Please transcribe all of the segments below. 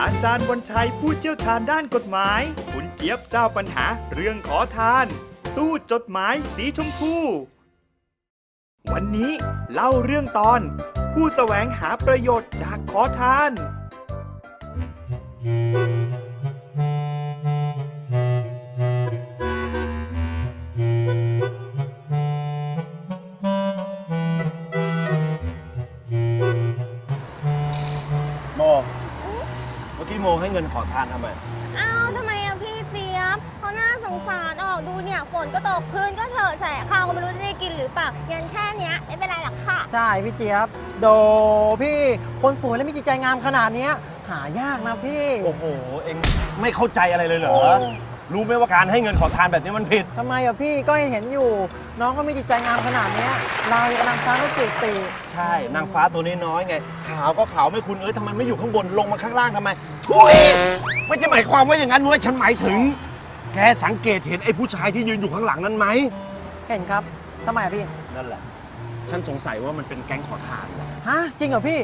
อาจารย์วันชัยผู้เชี่ยวชาญด้านกฎหมาย คุณเจี๊ยบเจ้าปัญหาเรื่องขอทาน ตู้จดหมายสีชมพู วันนี้เล่าเรื่องตอน ผู้แสวงหาประโยชน์จากขอทาน ขอทานทำไม อ้าวทำไมอะพี่เจี๊ยบเขาน่าสงสารออกดูเนี่ยฝนก็ตกพื้นก็เถอะแฉะข้าวก็ไม่รู้จะได้กินหรือเปล่าเงินแค่เนี้ยไม่เป็นไรหรอกค่ะ ใช่พี่เจี๊ยบ โดพี่คนสวยและมีจิตใจงามขนาดเนี้ยหายากนะพี่ โอ้โห เอ็งไม่เข้าใจอะไรเลยเหรอ รู้ไหมว่าการให้เงินขอทานแบบนี้มันผิด ทำไมอะพี่ก็เห็นอยู่ น้องก็มีจิตใจงามขนาดเนี้ยเรากำลังฟ้าไม่จีบตีใช่ นางฟ้าตัวน้อยๆไง ขาวก็ขาวไม่คุณเอ้ยทำไมไม่อยู่ข้างบนลงมาข้างล่างทำไมทุยไม่ใช่หมายความว่าอย่างนั้นเว้ยฉันหมายถึง แกสังเกตเห็นไอ้ผู้ชายที่ยืนอยู่ข้างหลังนั้นไหมเห็นครับทำไมอะพี่นั่นแหละ ฉันสงสัยว่ามันเป็นแก๊งขอทานฮะจริงเหรอพี่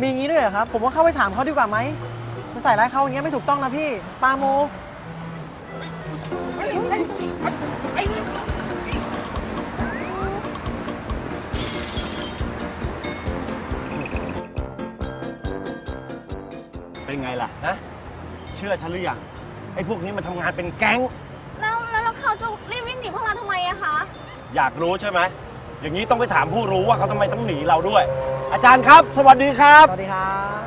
มีงี้ด้วยเหรอครับ ผมว่าเข้าไปถามเขาดีกว่าไหมจะใส่ร้ายเขาอย่างเงี้ยไม่ถูกต้องนะพี่ปาโม เป็นไงล่ะฮะเชื่อฉันหรือยังไอ้พวกนี้มันทำงานเป็นแก๊งแล้วแล้วแล้วเขาจะรีบวิ่งหนีพวกเราทำไมอะคะ อยากรู้ใช่ไหม อย่างนี้ต้องไปถามผู้รู้ว่าเขาทำไมต้องหนีเราด้วย อาจารย์ครับ สวัสดีครับ สวัสดีครับ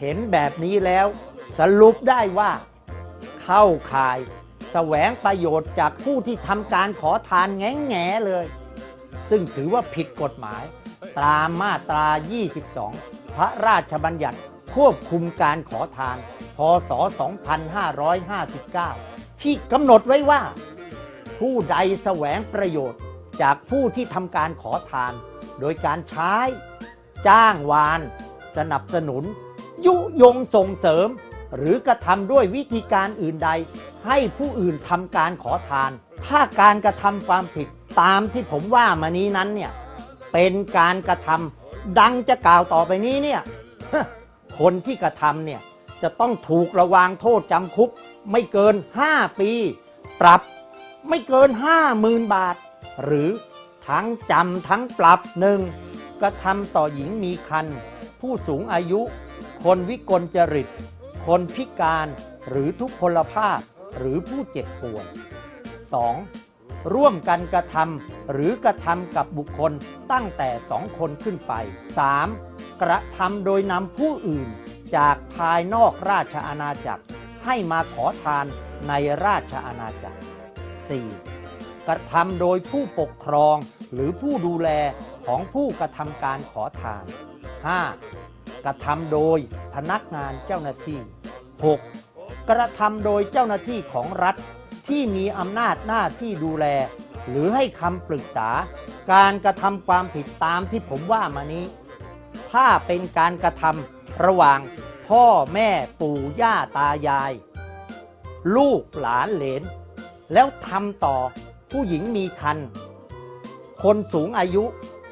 เห็นแบบนี้แล้ว สรุปได้ว่า เข้าข่าย แสวงประโยชน์จากผู้ที่ทำการขอทานแง่แง่เลย ซึ่งถือว่าผิดกฎหมาย ตามมาตรา 22 พระราชบัญญัติควบคุมการขอทาน พศ 2559 ที่กำหนดไว้ว่า ผู้ใดแสวงประโยชน์จากผู้ที่ทำการขอทาน โดยการใช้ จ้างวาน สนับสนุน ยุยงส่งเสริม หรือกระทำด้วยวิธีการอื่นใด ให้ผู้อื่นทำการขอทาน ถ้าการกระทำความผิดตามที่ผมว่ามานี้นั้นเนี่ยเป็นการกระทำดังจะกล่าวต่อไปนี้เนี่ยคนที่กระทำเนี่ยจะต้องถูกระวางโทษจำคุก ไม่เกิน 5 ปี ปรับไม่เกิน 50,000 บาท หรือทั้งจำทั้งปรับหนึ่งกระทำต่อหญิงมีคัน ผู้สูงอายุ คนวิกลจริต คนพิการหรือทุพพลภาพหรือผู้เจ็บป่วย 2. ร่วมกันกระทำหรือกระทำกับบุคคลตั้งแต่สองคนขึ้นไป 3. กระทำโดยนำผู้อื่นจากภายนอกราชอาณาจักร ให้มาขอทานในราชอาณาจักร 4. กระทำโดยผู้ปกครองหรือผู้ดูแลของผู้กระทำการขอทาน 5. กระทำโดยพนักงานเจ้าหน้าที่ 6. กระทำโดยเจ้าหน้าที่ของรัฐ ที่มีอำนาจหน้าที่ดูแล หรือให้คำปรึกษา การกระทำความผิดตามที่ผมว่ามานี้ ถ้าเป็นการกระทำระหว่างพ่อแม่ปู่ย่าตายาย ลูกหลานเหลน แล้วทำต่อผู้หญิงมีคัน คนสูงอายุ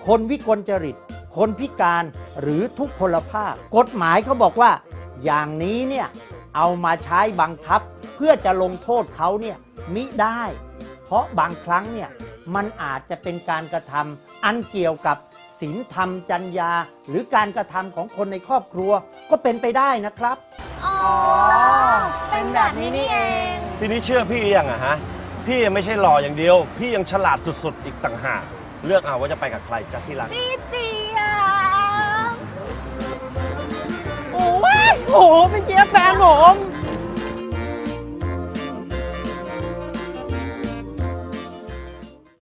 คนวิกลจริต คนพิการหรือทุพพลภาพ กฎหมายเขาบอกว่า อย่างนี้เนี่ยเอามาใช้บังคับ เพื่อจะลงโทษเขาเนี่ยมิได้ เพราะบางครั้งเนี่ยมันอาจจะเป็นการกระทำอันเกี่ยวกับศีลธรรมจัญญา หรือการกระทำของคนในครอบครัวก็เป็นไปได้นะครับ อ๋อ เป็นแบบนี้นี่เอง ทีนี้เชื่อพี่ยังอะฮะ พี่ยังไม่ใช่หล่ออย่างเดียว พี่ยังฉลาดสุดๆ อีกต่างหาก เลือกเอาว่าจะไปกับใครจ้าที่รักพี่เจี๊ย โอ้ยโอ้โหพี่เจี๊ยบแฟนผม